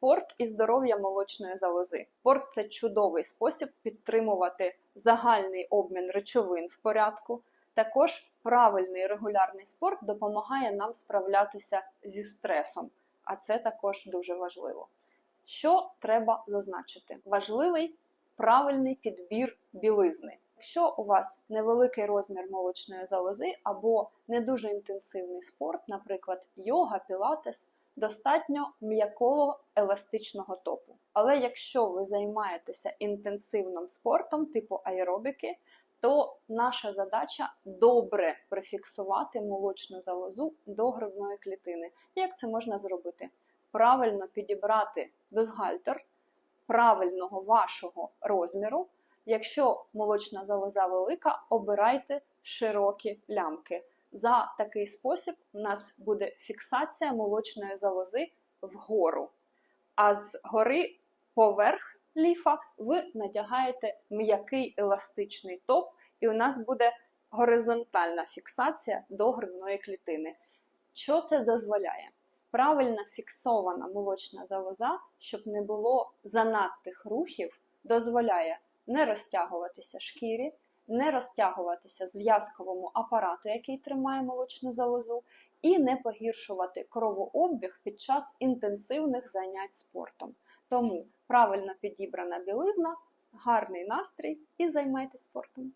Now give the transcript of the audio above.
Спорт і здоров'я молочної залози. Спорт це чудовий спосіб підтримувати загальний обмін речовин в порядку. Також правильний регулярний спорт допомагає нам справлятися зі стресом, а це також дуже важливо. Що треба зазначити? Важливий правильний підбір білизни. Якщо у вас невеликий розмір молочної залози або не дуже інтенсивний спорт, наприклад, йога, пілатес, достатньо м'якого еластичного топу. Але якщо ви займаєтеся інтенсивним спортом, типу аеробіки, то наша задача добре прифіксувати молочну залозу до грудної клітини. Як це можна зробити? Правильно підібрати бюстгальтер правильного вашого розміру. Якщо молочна залоза велика, обирайте широкі лямки. За такий спосіб у нас буде фіксація молочної залози вгору. А з гори поверх ліфа ви надягаєте м'який еластичний топ, і у нас буде горизонтальна фіксація до грудної клітини. Що це дозволяє? Правильно фіксована молочна залоза, щоб не було занадтих рухів, дозволяє не розтягуватися шкірі, не розтягуватися зв'язковому апарату, який тримає молочну залозу, і не погіршувати кровообіг під час інтенсивних занять спортом. Тому правильно підібрана білизна, гарний настрій і займайтесь спортом.